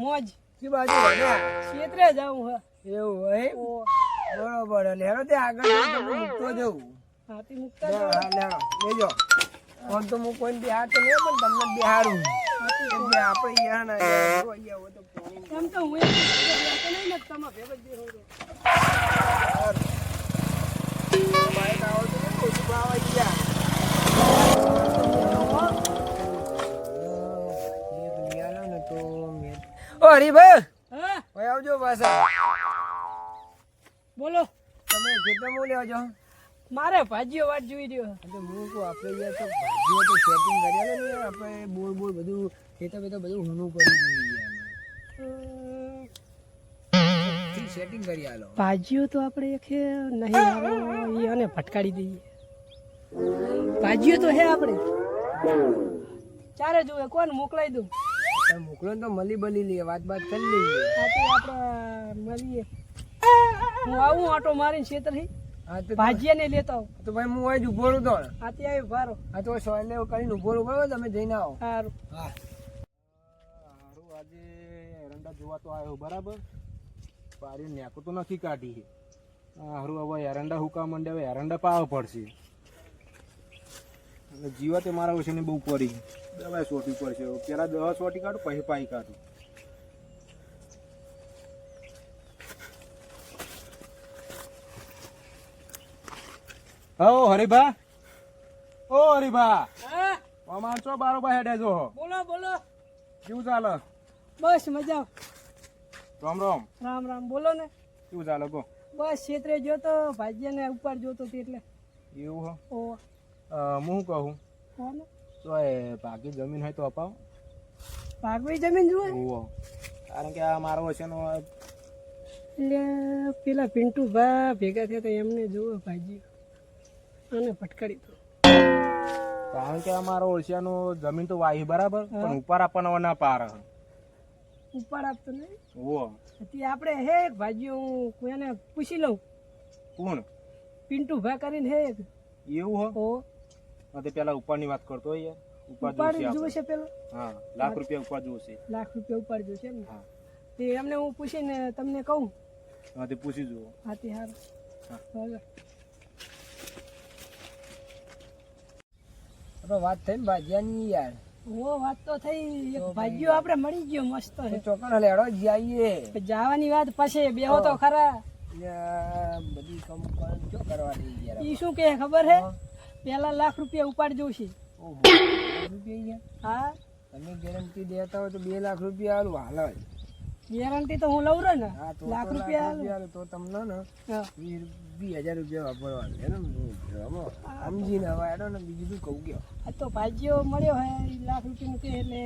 મોજ. કઈ બાજુ ક્ષેત્રે જાઉં હે એવું હોય બરોબર અને હેરો તે આગળ તમને મૂકતો જવું મુકતા. હા, લેરો, લેજો. ફોન તો હું કોઈને બિહાર તો નહીં પણ તમને બિહારું કેમ કે આપણે અહીંયા ના અહીંયા હોય તો એમ તો હું નહીં ને તમારે ભેગો જ બાઈક આવો તો ઓછું ભાવ આવી ગયા. હરીભાઈ હા. ભાઈ આવજો પાછા. બોલો. તમે કેટલા લેવા આવજો મારે ભાજીઓ વાટ જોઈ રહ્યો. તો હું કહું આપણે યાર તો ભાજીઓ તો સેટિંગ કરી આલો ને આપણે બોલ બોલ બધું ખેતર બેતર બધું હુનું કરી યાર. સેટિંગ કરી આલો? ભાજીઓ તો આપણે એક નહીં આવો અને ભટકાડી દઈએ. ભાજીઓ તો હે આપણે. ચારે જોવે કોણ મોકલાઈ દઉં? મોકલો તો મળી બલી લઈએ વાત બાત કરી લઈએ. આપણે મળીએ. હું આવું આટો મારીને હા તો ને લેતો તો ભાઈ હું આજ ઊભો રહું તો આથી આવી ભારો હા તો સોયલે કરીને ઊભો રહું બરાબર? તમે જઈને આવો. સારું. હા. હારું આજે એરંડા જોવા તો આવ્યો બરાબર? પારી નેકો તો નથી કાઢી. હારું હવે એરંડા હુકા મંડે હવે એરંડા પાવા પડશે. જીવા તે મારા વિશેની બહુ પડી દવા સોટી પડશે. પેલા દવા સોટી કાઢું પછી પાઈ કાઢું. હો હરિભા. ઓ હરીભા. હા? અમાર ચો બારોબાર હેડે જો બોલો બોલો. કેવું ચાલે? બસ મજા રામ રામ. રામ રામ. બોલો ને. કેવું ચાલે કહો. બસ ક્ષેત્રે જોતો ભાજીયાને ઉપર જોતો એટલે. એવું હો. ઓ હું શું કહું? તો એ બાકી જમીન હોય તો અપાવ. ભાગવી જમીન જુએ ઓ કારણ કે આ મારો વચ્ચેનો એટલે પેલા પિન્ટુ ભા ભેગા થયા તો એમને જુઓ ભાઈજી. અને ભટકાડી તો કારણ કે અમારો ઓળસિયાનો જમીન તો વાહી બરાબર પણ ઉપર આપવાનો ના પાર. ઉપર આપતો નહીં? ઓ તે આપણે હે ભાજી હું કોઈને પૂછી લઉં. કોણ? પિન્ટુ ભા કરીને હે. એવું હો? ઓ હા, તે પેલા ઉપરની વાત કરતો હોય ઉપર ઉપાડ જોશે. પેલો? હા લાખ રૂપિયા ઉપર જોશે. લાખ રૂપિયા ઉપાડ જોશે એમ હા. તે એમને હું પૂછીને તમને કહું? હા તે પૂછી જુઓ. હા તે હાર. હા. વાત થઈ ને ભાજીયાની યાર. ઓ વાત તો થઈ. એક ભાજીઓ આપણે મળી ગયો મસ્ત. ચોકણ લેડો જઈએ જવાની વાત પછી બેહો તો ખરા. બધી કમ શું કરવા દઈ યાર? ઈ શું કે ખબર હે. પેલા લાખ રૂપિયા ઉપાડ જોશે હા. તમે ગેરંટી દેતા હોય તો બે લાખ રૂપિયા આલું હાલ. ગેરંટી તો હું લઉં ને. લાખ રૂપિયા. તો તમને ને વીસ હજાર રૂપિયા વાપરવાનું સમજીને હવે એનો ને બીજું શું કહું ગયો? આ તો ભાજીઓ મળ્યો હોય લાખ રૂપિયા કે એટલે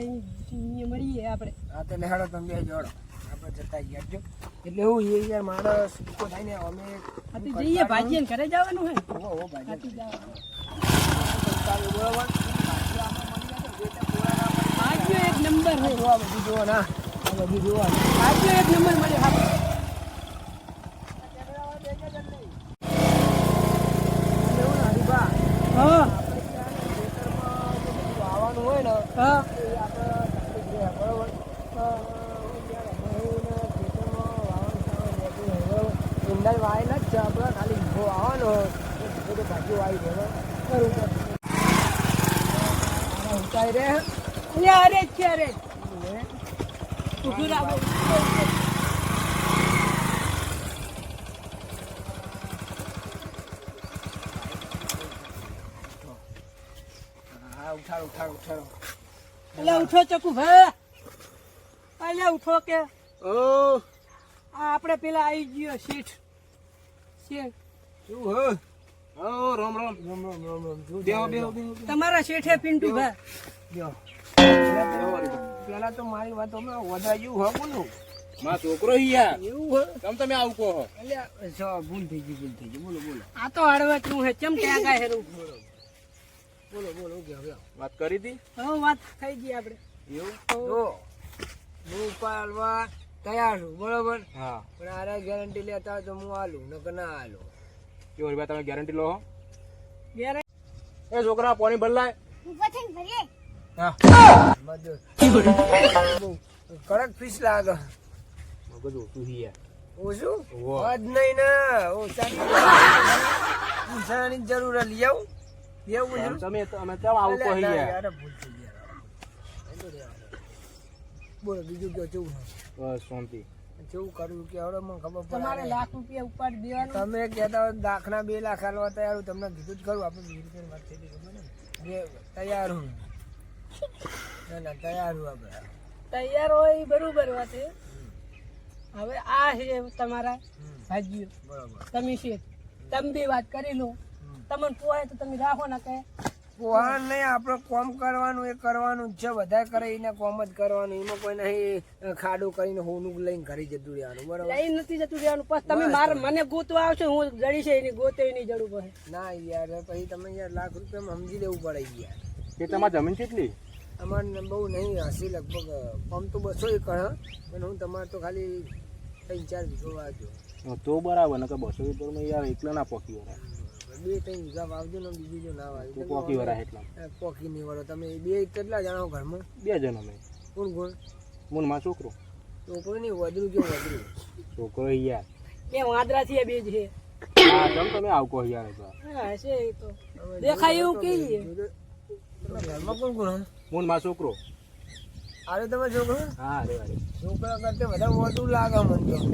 મળીએ આપણે. હા તો લેહાડો તમે બે જોડો. આપણે જતા ગયા જો એટલે હું એ યાર માણસ ઊભો થાય ને અમે જઈએ ભાજીએ ઘરે જવાનું હે. ઓ ઓહો, જવાનું. એક નંબર હે જોવા બધું જોવા ના બધું જોવા ભાજીઓ એક નંબર મળ્યો હા. હા આવવાનું હોય ને હા એ આપણે તકલીફ રહે બરોબર ઇન્ડલ વાયેલા જ છે આપણે ખાલી ઊભો આવવાનો હોય તો ભાજી વાવી દેવો કરું ઉતારી રે અરે જ હા ઉઠાડો ઉઠાડો ઉઠાડો. અલ્યા ઉઠો ચકુ ભાઈ અલ્યા ઉઠો કે. ઓ. આ આપણે પેલા આવી ગયો શેઠ. શેઠ. શું હો? ઓ રામ રામ. રામ રામ રામ રામ. તમારા શેઠે પિન્ટુ ભાઈ પેલા તો મારી વાત અમે વધારે જેવું હોય બોલું. માં છોકરો એવું તમ તમે આવું કહો એટલે જો ભૂલ થઈ ગઈ ભૂલ થઈ ગઈ. બોલો બોલો. આ તો હે ચમ કે આગા હેરું બોલો બોલો કે હવે વાત કરી હતી હવે વાત થઈ ગઈ આપણે. એવું? જો હું પાલવા તૈયાર છું બરોબર? હા. પણ આરે ગેરંટી લેતા તો હું આલું નકર ના આલું. કેવું હરીભાઈ તમે ગેરંટી લો હો? ઘેરે એ છોકરા પાણી હા મજો બહુ કડક ફીસ લાગે. મગજ ઓછું હી યાર ઓછું? ઓહો. નહીં ના. ઓછા જરૂર હે. લઈ આવું. જરૂર? તમે તો- અમે કેમ આવું કહી ગઈ તો દો. બોલો બીજું કયો કેવું બસ શાંતિ. કેવું કરવું કે હવે મને ખબર તમારે લાખ રૂપિયા ઉપાડી દેવાનું. તમે કહેતા હોય દાખલા બે લાખ હાલવા તૈયાર હું તમને કીધું જ કરું આપણે વીસ વાત થઈ હતી ખબર ને તૈયાર હું. ના ના તૈયાર હું આપણે તૈયાર હોય એ બરોબર વાત છે. હવે આ છે તમારા ભાજીઓ બરોબર. તમે છે. તમે બી વાત કરી લો. તમને પોહાય તો તમે રાખો ના કે. પોહા નહીં આપણે કોમ કરવાનું એ કરવાનું જ છે. બધા કરે એને કોમ જ કરવાનું. એમાં કોઈ નહીં ખાડું કરીને હોનું લઈને ઘરે જતું રહેવાનું. બરાબર? લઈને નથી જતું રહેવાનું. પછી તમે મારે મને ગોતવા આવશો હું જડી છે એની ગોતે એની જરૂર પડે. ના યાર પછી તમે યાર લાખ રૂપિયામાં સમજી લેવું પડે યાર. એ તમારી જમીન કેટલી? અમારે બહુ નહીં હશે લગભગ પંપ તો બસો એકર હં. પણ હું તમારે તો ખાલી ત્રણ ચાર વીઘો વાવજો. તો બરાબર ને કે બસો રૂપિયામાં યાર એકલા ના પોકી વરા બે ત્રણ વીઘા વાવજો ને બીજું જો ના વાવજો પોકી વરા એટલા. પોકી નહીં વરો તમે બે કેટલા જણા ઘરમાં? બે જણા અમે. કોણ કોણ? મૂળમાં છોકરો. છોકરો નહીં વધરું જો વધરું છોકરો યાર. એ વાંદરા થી બે છે. હા તમે આવકો યાર હા હશે એ તો. દેખાય એવું કહીએ. ઘરમાં કોણ કોણ હં? મૂળ છોકરો. આરે તમે છોકરો? હા અરે અરે છોકરા કરતા બધા વધુ લાગે મને તો.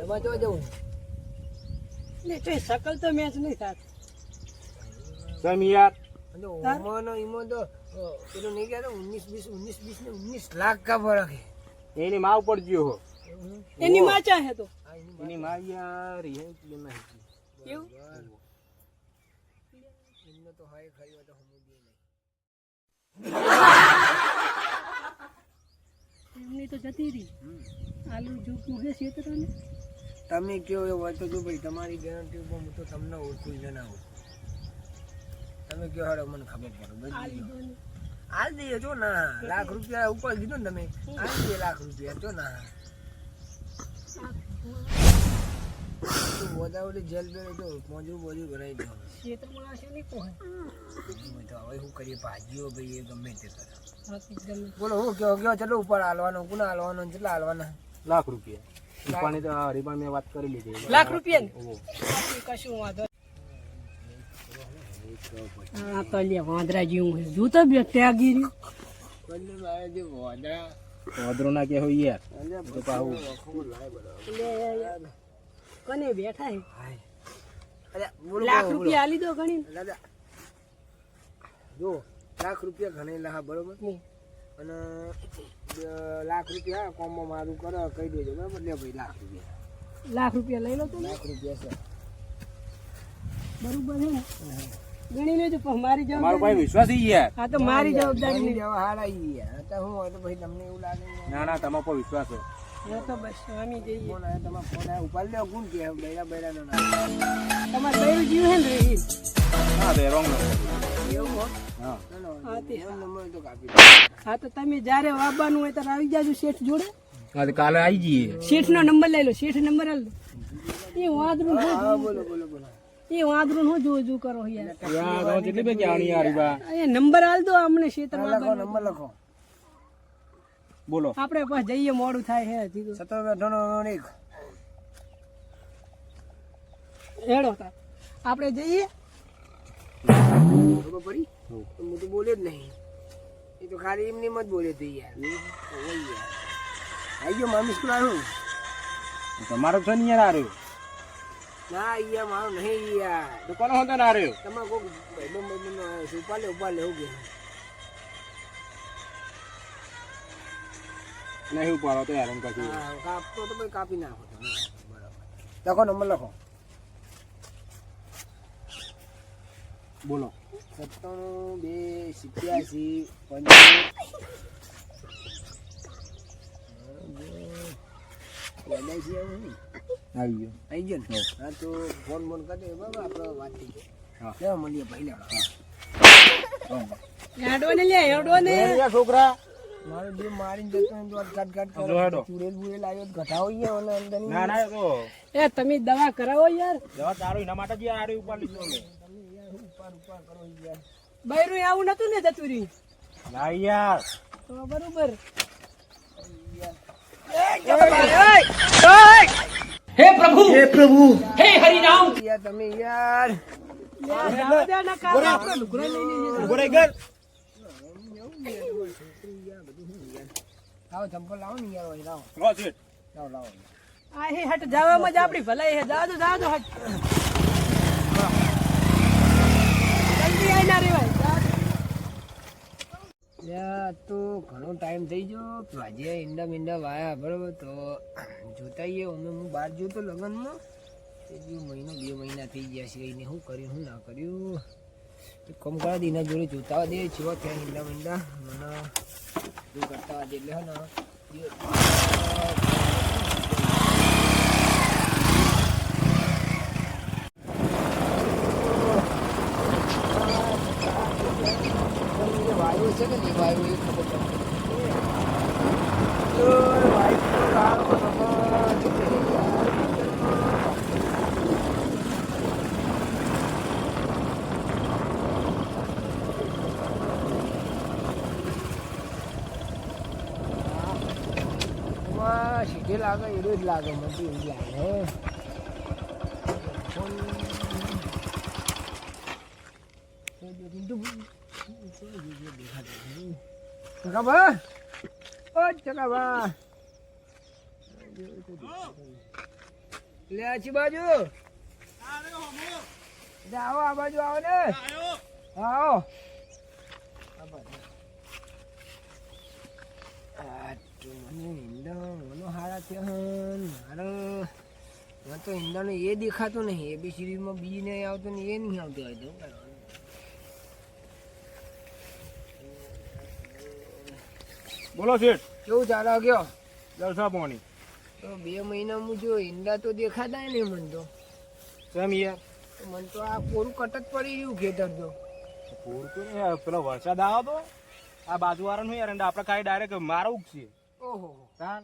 એમાં જો જવું એટલે તો શકલ તો મેચ નહીં થાત. સમ યાર. ઓમાનો ઈમો તો પેલો નહીં કહેતો ઉન્નીસ બીસ ઉન્નીસ બીસ ને ઉન્નીસ લાખ કા ફરક હે. એની માવ પડ ગયો હો એની માચા હે તો. એની એની માં યાર એ નહીં કેવું એમને તો હાય ખરી તો સમજી નહીં એમની તો જતી રહી. આલુ જૂકનું હે છે તમે કયો એ વાંચો છો ભાઈ તમારી ગેરંટી ઉપર હું તો તમને ઓળખું જ ના તમે કયો હારો મને ખબર પડે. હાલ દઈએ જો ના. લાખ રૂપિયા ઉપર કીધું ને તમે. હાલ દઈએ લાખ રૂપિયા જો ના. તું વધારે જેલ બેલ તો મોજું બોજું ભરાઈ દો ક્ષેત્રમાં આવશે નહીં કોહે તો હવે શું કરીએ? ભાજીઓ ભાઈ એ ગમે તે કરે. બોલો હું કયો કયો ચલો ઉપર હાલવાનો કોને હાલવાનો કેટલા હાલવાના? લાખ રૂપિયા. રૂપાની તો હરીબાન મેં વાત કરી લીધી. લાખ રૂપિયા કશું વાંધો હા તો લે વાંદરા જેવું જૂ તો બે ત્યાગીરી રહ્યું. બંને જે વાંદરો. ના કે હોય યાર તો પાહુ કોને બેઠા હે? હાય. લાખ. રૂપિયા આલી દો ગણી દાદા જો લાખ રૂપિયા ગણેલા બરોબર? અને લાખ રૂપિયા કોમમાં મારું કરો કહી દેજો બરાબર? લે ભાઈ લાખ રૂપિયા. લાખ રૂપિયા લઈ લો તો લાખ રૂપિયા છે. બરોબર છે ને ગણી લેજો પણ મારી મારો ભાઈ વિશ્વાસ ઈ યાર હા તો મારી જવાબદારી દેવા હાલ આવી ગયા તો હું હોય તો પછી તમને એવું લાગે યાર. ના ના તમારો પર વિશ્વાસ છે. હા તો બસ સ્વામી જઈએ. ફોન ફોન આવ્યો લ્યો કોણ કે બૈરા બૈરા નો તમારે બયું જીવ હે ને ઈ. હા તે રોંગ નંબર. એવું હો? હા. ના ના હા તે નંબર તો કાપી હા તો તમે જ્યારે વાવવાનું હોય ત્યારે આવી જાજો શેઠ જોડે. કાલે આવી જઈએ. શેઠ નો નંબર લઈ લો શેઠ નંબર આલ દો. એ વાંદરું હા બોલો બોલો બોલો. એ વાંદરું શું જોવું જો કરો યાર. યાર કેટલી બધી આવણી યાર હરીબા એ નંબર આલ દો અમને શેતર લખો નંબર લખો. બોલો. આપણે પાસ જઈએ મોડું થાય હે તો સત્તર અઠાણું એક હેડો તાર. આપણે જઈએ? ખબર પડી? તો હું તો બોલ્યો જ નહીં. એ તો ખાલી એમની મત બોલ્યો તો યાર. આવી ગયો મામી સ્કૂલ આવ્યું. તમારો તો ને યાર આ રહ્યો ના અહીંયા મારો નહીં યાર. તો કોનો હતો ના રહ્યો? તમારે કોઈક ભાઈબંધ ભાઈબંધનો આવ્યો છે. ઉપાડ લે એવું કે. નહીં ઉપાડો તો હેરાન હા કાપતો તો ભાઈ કાપી નાખો બરાબર. લખો નંબર લખો. બોલો. સત્તાણું બે સિત્યાસી આવી ગયો. આવી ગયો. ને? હા. તો ફોન બોન કરી બાબા બરાબર આપણે વાત થઈ ગઈ. હા. લેવા મળીએ ભાઈ લેવા. ને લે છોકરા. મારો જે મારીને જતો હોય તો અટકાટ કાટ કરે. જો બુડેલ આવ્યો ઘટાવો ઈ અને અંદરની. ના ના એ તો. એ તમે દવા કરાવો યાર. દવા તારું એના માટે જ યાર આડી ઉપર લીધો મેં. તમે યાર શું ઉપાડ ઉપાડ કરો યાર. બૈરું આવું નતું ને જતું રહ્યું ના યાર તો બરોબર યાર તમે યાર જાવા દે ને કાલ આપણે લુગડા લઈને જઈએ. ઊભો ગર લાવો ચંપલ લાવો ને યાર ઓય લાવો. લો શેઠ લાવો લાવો. આ હે હટ જવામાં જ આપણી ભલાઈ હે. જાજો જાજો હટ. જલ્દી આઈ ના રે ભાઈ તો ઘણો ટાઈમ થઈ ગયો. આજે ઈંડા મીંડા વાયા બરોબર? તો જોતાઈએ અમે હું બહાર ગયો તો લગ્નમાં. તે જે મહિનો બે મહિના થઈ ગયા છે એને શું કર્યું શું ના કર્યું? કામ કરા દીના જોડે જોતા દે થયા ઈંડા મીંડા મને જો કરતા દે એટલે હે ને જે- જે વાયુ છે કે જે વાયુ એ ખબર પડતી નથી. તો વાયુ તો કાળો ખબર છે કે યાર. વાહ, સીધે લાગે એરો જ લાગે મને તો એવું લાગે હે. ચકાભા ઓ ચકાભા લે આછી બાજુ લે આવો આ બાજુ આવો ને આવો આ બાજુ. આ તો મને ઈંડા મને હારા થયા હન. મારે તો ઈંડાને એ દેખાતું નહીં. એ બી સિરીઝમાં બી નહીં આવતું ને એ નહીં આવતું હોય તો. બોલો શેઠ. કેવું ચાલે ગયો? જલસા પાણી. તો બે મહિના હું જો ઈંડા તો દેખાતા નહીં મન તો. કેમ યાર? મન તો આ કોરું કટ જ પડી રહ્યું ખેતર તો. પૂરતું તો પેલો વરસાદ આવ્યો તો આ બાજુવાળાનું યાર આપણે ખાલી ડાયરેક્ટ મારો ઉગશે ઓહો. તાન.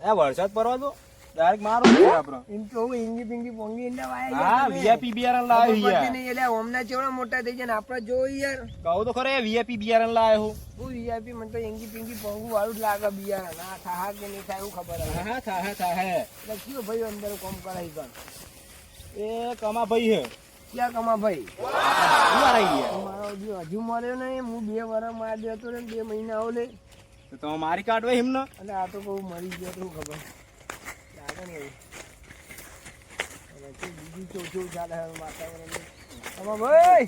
એ વરસાદ પડવા તો ડાયરેક્ટ મારો આપણે. એમ તો હું ઇંગી પિંગી પોંગી ઈંડા વાય હા વીઆઈપી બિયારણ લાવ્યો યાર. એટલે ઓમના ચેવડા મોટા થઈ જાય ને આપણે જો યાર. કહું તો ખરે વીઆઈપી બિયારણ લાવ્યો હું હું વીઆઈપી મને તો ઇંગી પિંગી પોંગું વાળું જ લાગે બિયારણ ના થાહા કે નહીં થાય એવું ખબર હા હા થાહા થાય એટલે કયો ભાઈ અંદર કોમ કરાઈ પણ એ કમા ભાઈ હે ક્યાં કમા ભાઈ શું આવી ગયા મારો હજુ હજુ મળ્યો નહીં. હું બે વર્ષમાં દેતો ને બે મહિના ઓલે તો તમે મારી કાઢવે એમને? અને આ તો બહુ મરી ગયો તો શું ખબર. લાગે ને એવું. બીજું ચોક ચોક ચાલે હવે વાતાવરણ કમા ભાઈ!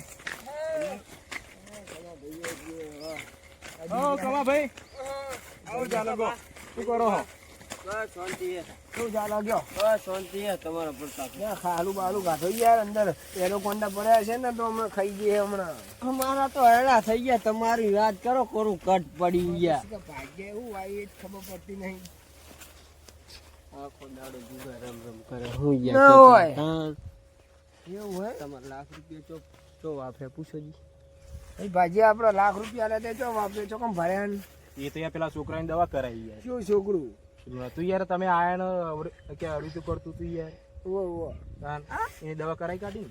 હો! કમા ભાઈ! આવો ચાલો ગો. શું કરો હો. શું ચાલે ગયો? શાંતિ હે તમારા પ્રતાપ ખાલું બાલું કાઢો યાર અંદર. એરો કોંડા પડ્યા છે ને તો અમે ખાઈ જઈએ હમણાં. અમારા તો હેડા થઈ ગયા તમારી વાત કરો કોરું કટ પડી ગયા. ભાગ્ય એવું વાય ખબર પડતી નહીં. આખો દાડો જુગાર રમ રમ કરે. હું ના હોય. એવું હોય? તમારે લાખ રૂપિયા ચો ચો વાપરે પૂછો જી. ભાજી આપડે લાખ રૂપિયા લે તે ચો વાપરે છો કેમ ભરે ને? એ તો પેલા પેલા છોકરાની દવા કરાવી શું છોકરું? તું યાર તમે આયા ને અવરે- કે અડું કરતું તું યાર. ઓ ઓ તાન એ દવા કરાઈ કાઢી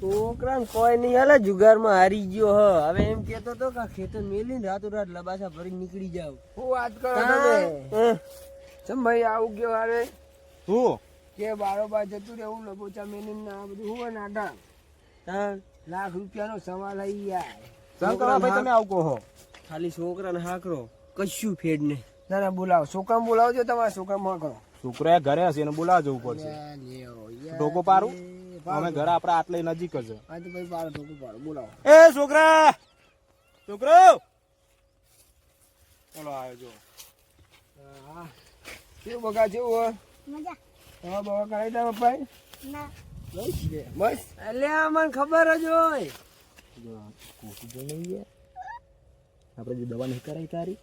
છોકરા કોઈ નહીં હાલે જુગારમાં હારી ગયો હ. હવે એમ કેતો તો કે ખેતર મેલી રાતો રાત લબાસા ભરી નીકળી જાવ. હું વાત કરો તમે? ચમ ભાઈ આવું ગયો હારે? તું કે બારોબાર જતું રહેવું લબોચા મેલી ને આ બધું હું નાટા હા લાખ રૂપિયાનો સવાલ આવી યાર ચાલ ભાઈ તમે આવું કહો. ખાલી છોકરાને હાકરો. કશું ફેડ નહીં. ના ના બોલાવો. છોકરા બોલાવજો તમારા છોકરા માં કરો. છોકરા ઘરે હશે એને બોલાવા જવું પડશે. ઢોકો પારું અમે ઘરે આપડે આટલે નજીક જ છે. આ તો ભાઈ પાડો બોલાવો. એ છોકરા! છોકરો! ચલો આવ્યો જો. કેવું બગા જેવું હોય? હા બગા કરાવી દે પપ્પાએ? બસ બસ. એટલે મને ખબર જ હોય. આપણે જે દવા નહીં કરાવી તારી.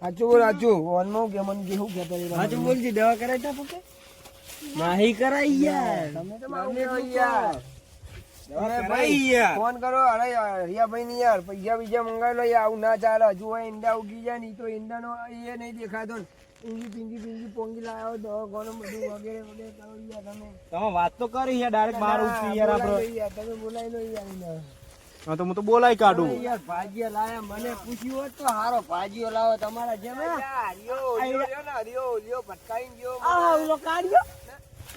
સાચું બોલ સાચું વનમાં કે મને કેવું કે હતા હાચું બોલજી દવા કરાઈ તા પપ્પા માહી કરાઈ યાર. તમે તો મારું યાર. કરાઈ યાર. ફોન કરો અરે રિયાભાઈ ની યાર પૈસા બીજા મંગાવી લો યાર આવું ના ચાલે. હજુ ઈંડા ઉગી જાય ને તો ઈંડાનો એ નહીં દેખાતો ને. ઊંઘી પીંગી પીંગી પોંગી બધું વગેરે વગેરે કરો યાર તમે. તમે વાત તો કરી યાર ડાયરેક્ટ બહાર ઉઠી યાર આપણે તમે બોલાવી લો યાર તો હું તો બોલાઈ કાઢું યાર ભાજીયા લાયા મને પૂછ્યું હોત તો હારો ભાજીઓ લાવો તમારા જેમ? લ્યો, લ્યો, લ્યો લ્યો, ભટકાઈને આ ઓલો કાઢ્યો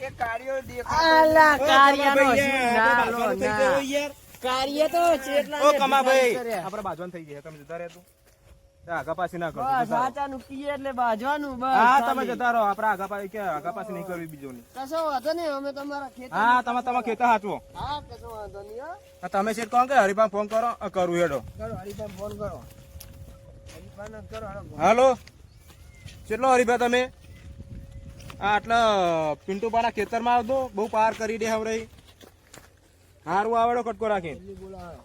એ કાઢ્યો દેખો આલા ઓ, કાર્યનો કમાભાઈ, શું યાર, ના આપણે લો, બાજવાનું થઈ ના. ગયું યાર. કાર્ય તો ચેટલા ઓ કમા ભાઈ. આપણે બાજવાનું થઈ ગયા તમે જતા રહેતો આગા ના કરો. સાચાનું એટલે બાજવાનું બસ હા તમે. જતા રહો આપણે આગા કે આગા પાછી નહીં કરવી બીજો નહીં કશો વાંધો નહીં અમે તમારા ખેતર હા તમે તમે ખેતર હાચવો. હા કશો વાંધો નહીં હા, તમે શેઠ કોણ કે? હરિભાઈ ફોન કરો કરું હેડો. કરો ફોન કરો. હરીફાઈને કરો હાલો. કેટલો હરિભાઈ તમે? આ આટલા પિન્ટુપાના ખેતરમાં આવતો બહુ પાર કરી દે હવે હારું આવડો કટકો રાખી બોલાવો.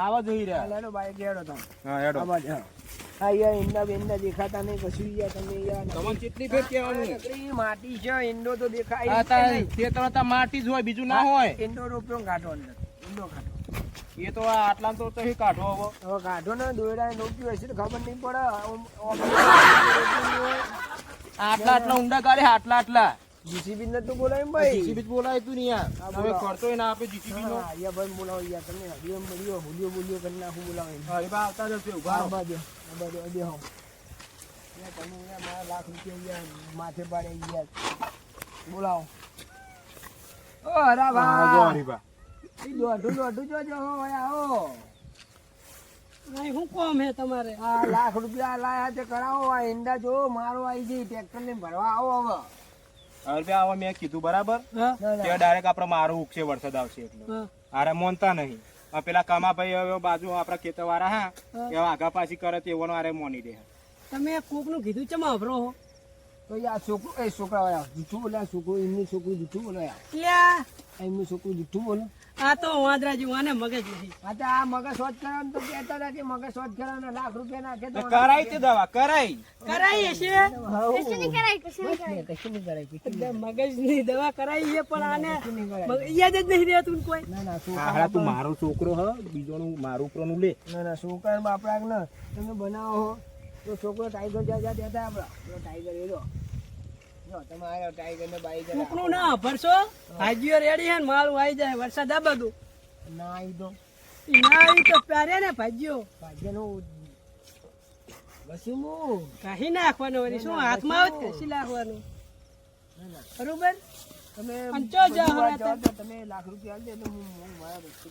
આવા જોઈ રહ્યા. લેડો બાઈક હેડો તમે. હા હેડો. આ બાજુ, હા. હા યાર ઈંડા બેંડા દેખાતા નહીં કશું યાર તમે યાર. તમને કેટલી ફેર કહેવાનું? માટી છે ઈંડો તો દેખાય જ તાર નહીં. માટી જ હોય બીજું ના હોય. ઈંડો રોપ્યો ને કાઢો અંદર. ઈંડો કાઢો એ તો આ આટલા તો તો કાઢો હવે. હવે કાઢો ને દોયડા રોપ્યું હશે તો ખબર નહીં પડે. આટલા આટલા ઊંડા કાઢે આટલા આટલા. જીસીબી ને તો બોલાય ભાઈ. જીસીબી બોલાય તું ને યાર. હવે કરતો ના આપે જીસીબી નો. યાર ભાઈ બોલાવો યાર તમે હરિયો મળ્યો હુલિયો બોલ્યો કરી નાખું બોલાવો એને. બા આવતા જશે ઊભા આ દે બાજુ દે બેહો. યાર તમે યાર મારા લાખ રૂપિયા યાર માથે પાડે યાર. બોલાવો. ઓ હરા હા, જો ભા હરિભા ઈ દોઢું દોઢું જોજો હો આવો નહીં શું કોમ હે તમારે? આ લાખ રૂપિયા લાયા તે કરાવો આ ઈંડા જો મારો આવી જઈ ટ્રેક્ટર ને ભરવા આવો હવે. હરિભા આવા મેં કીધું બરાબર? હા. ના, તે ડાયરેક્ટ આપણે મારું ઉગશે વરસાદ આવશે એટલે. આરે મોનતા નહીં. આ પેલા કામાભાઈ હવે બાજુ આપણા ખેતર વાળા હા. એવા આગા પાછી કરે તેઓનો આરે મોની દે. તમે કોકનું કીધું ચમ વાપરો હો. તો આ છોકરો એ છોકરા વાળા જૂઠું બોલે છોકરો છોકરું એમનું છોકરું જૂઠું બોલે એમનું છોકરું જૂઠું બોલે. આ તો વાંદરા જેવું આને મગજ નથી. આ તો આ મગજ શોધ કરવાનું તો કહેતા હતા કે મગજ શોધ કરવાના લાખ રૂપિયા નાખે તો કરાય તે દવા કરાય. કરાય છે કશું નહીં કરાય કશું નહીં મગજની દવા કરાઈ છે પણ આને યાદ જ નહીં રહેતું કોઈ. ના ના તું મારો છોકરો હ બીજોનું મારું ઉપરનું લે. ના ના છોકરા બાપડા ને તમે બનાવો હો. તો છોકરો ટાઈગર જા જા દેતા આપડા ટાઈગર એ કોકનું ના ભરશો? ભાજીઓ રેડી હે મારું આવી જાય વરસાદ આ બધું. ના આવી તો ના આવી તો પ્યારે ને ભાજીઓ ભાગ્યનું બસું હું કાઢી નાખવાનું વળી શું હાથમાં આવે જ કશી નાખવાનું? બરોબર? તમે તમે લાખ રૂપિયા આપજો એટલે હું મારા વસ્તુ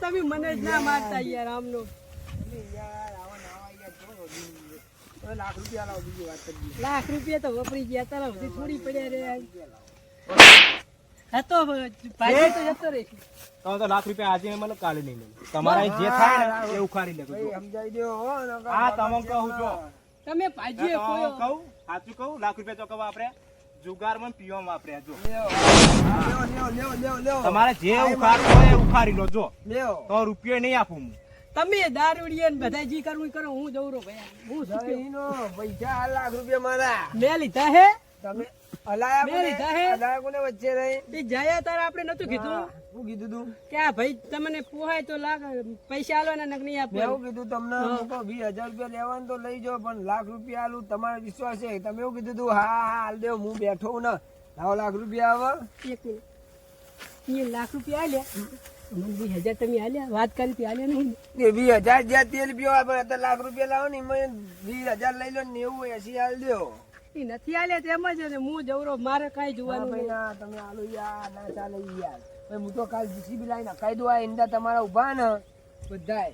તમે મને જ ના મારતા યાર આમનું. લાખ રૂપિયા લાવો બીજી વાત લાખ રૂપિયા તો વપરી ગયા તારા સુધી થોડી પડ્યા રે હતો ભાજી તો જતો રહેશે. તમે તો લાખ રૂપિયા આજે મને કાલે નહીં મળે તમારા જે થાય ને એ ઉખાડી લે દો હો હા તમે કહું છો. તમે કહું? સાચું કહું? લાખ રૂપિયા તો કહું આપણે જુગારમાં ને પીવામાં વાપર્યા જો. તમારે જે ઉખાડવું હોય એ ઉખાડી લો જો. તો રૂપિયો નહીં આપું હું. તમે દારૂડિયા ને બધા જી કરવું કરો હું જઉં રો ભાઈ. હું પૈસા લાખ રૂપિયા મારા. મેં લીધા હે? તમે અલાયા મેં કોને લીધા હે? અલાયા કોને વચ્ચે રહી. જયા તારે આપણે નતું કીધું? શું કીધું તું. કે આ ભાઈ તમને પોહાય તો લાખ પૈસા આલવાના નક નહીં મેં એવું કીધું તમને હું. વીસ હજાર રૂપિયા લેવાનું તો લઈ જાઓ પણ લાખ રૂપિયા આલું તમારો વિશ્વાસ છે. તમે એવું કીધું તું હા હા હાલ દેવ હું બેઠો ને. લાવો લાખ રૂપિયા આવે. એક મિનિટ. લાખ રૂપિયા આલ્યા? વીસ હજાર તમે આલ્યા? વાત કરી હતી નહીં વીસ હજાર જ્યાં તેલ પીવા લાખ રૂપિયા લાવો ને એમાં વીસ હજાર લઈ લો ને નેવું એસી હાલ દો. એ નથી આલે તેમ જ અને હું જવરો મારે કાંઈ જોવાનું ભાઈ ના તમે આલો યાર ના ચાલે યાર. ભાઈ હું તો કાલ જીસીબી લાવી નખાઈ દઉં આ ઈંડા તમારા ઊભા ને બધાય.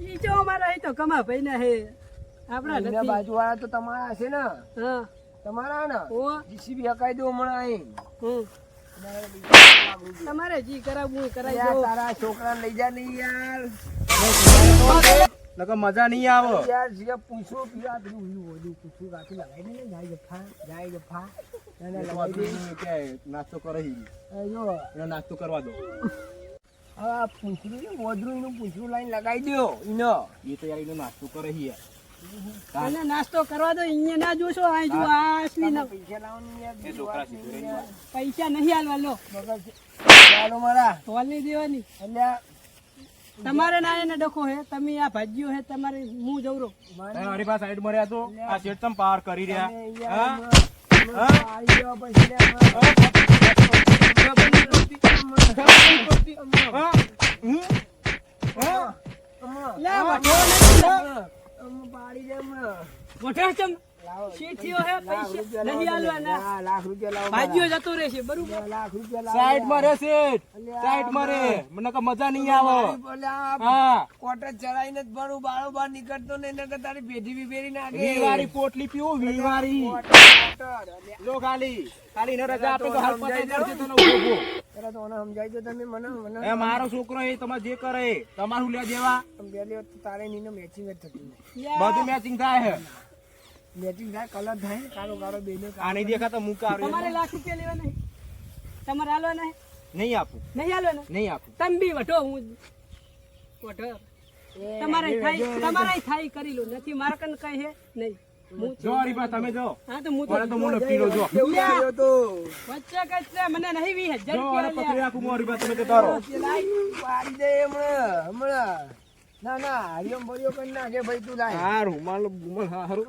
ઈ જો અમારા અહીં તો કમા ભાઈ ના હે. આપણા નથી. બાજુ વાળા તો તમારા હશે ને. હા. તમારા ને? ઓ. જીસીબી હકાઈ દો હમણાં અહીં. હમ. તમારે જી કરાવું કરાવી દો. તારા છોકરા લઈ જા નહીં યાર. નકર મજા નહીં આવે. યાર જે પૂછો પીવા તું ઓલું પૂછું કાચું લગાઈ દે ને જાય જફા જાય જફા. એને લગાઈ દે. કે નાસ્તો કરે. આ જો. એને નાસ્તો કરવા દો. આ પૂછરું ને મોદરું નું પૂછરું લાઈન લગાઈ દો ઈનો. એ તો યાર એનો નાસ્તો કરે હી યાર. નાસ્તો કરવા દો અહીંયા ના જોશો અહીં જો આ અસલી ના પૈસા લાવવાની પૈસા નહીં હાલવા લો. ચાલો મારા. તોલ નહીં દેવાની. અલ્યા તમારે ના એને ડખો હે તમે આ ભાજ્યો હે તમારે હું જવરો મને મારી પાસે સાઈડમાં તો આ શેઠ તમ પાર કરી રહ્યા. હા? હા? હમ? હા? હમણાં. લે વઢો નથી લે. હમણાં પાડી દે હમણાં. વઢો ચમ લાવો. શીઠીઓ હે પૈસા નહીં લાવો લાખ રૂપિયા લાવો ભાજીઓ જતો રહેશે બરોબર લાખ રૂપિયા લાવો સાઈડમાં રે સાઈડમાં રે મને કે મજા નહીં આવે હા કોટર ચડાઈને જ ભરું બાળો બાર નીકળતો ને એને તારી પેઢી બી નાખે વીવારી પોટલી પીવો વીવારી કોટર, કોટર. અલ્યા, લો ખાલી ખાલી ને રજા આપે તો હાલ પતાઈ દેજો તને ઊભો ઊભો. તો મને સમજાય તો તમે મને મને એ મારો છોકરો એ તમારે જે કરે તમારું લે દેવા તારે નીનો મેચિંગ જ થતું બધું મેચિંગ થાય છે મેચિંગ થાય કલર થાય કાળો કાળો બેનો આ નહીં દેખાતા મુકા તમારે લાખ રૂપિયા લેવા નહીં તમારે હાલવા નહીં નહીં આપું. નહીં હાલવા નહીં આપું. તમે બી વઢો હું વઢો. તમારે થાય તમારે થાય કરી લો નથી મારા કન કઈ હે નહીં. જો હરીફા તમે જો. હા તો હું મોનો જો. વચ્ચે કચ્ચે મને નહીં વીસ હજાર જો અને રૂપિયા પકડી રાખું હું હરીફા તમે તો તારો. પાડી દે હમણાં હમણાં. ના ના હરિયમ ભર્યો કરી નાખે ભાઈ તું લાય હા રૂમાલ હા હારું.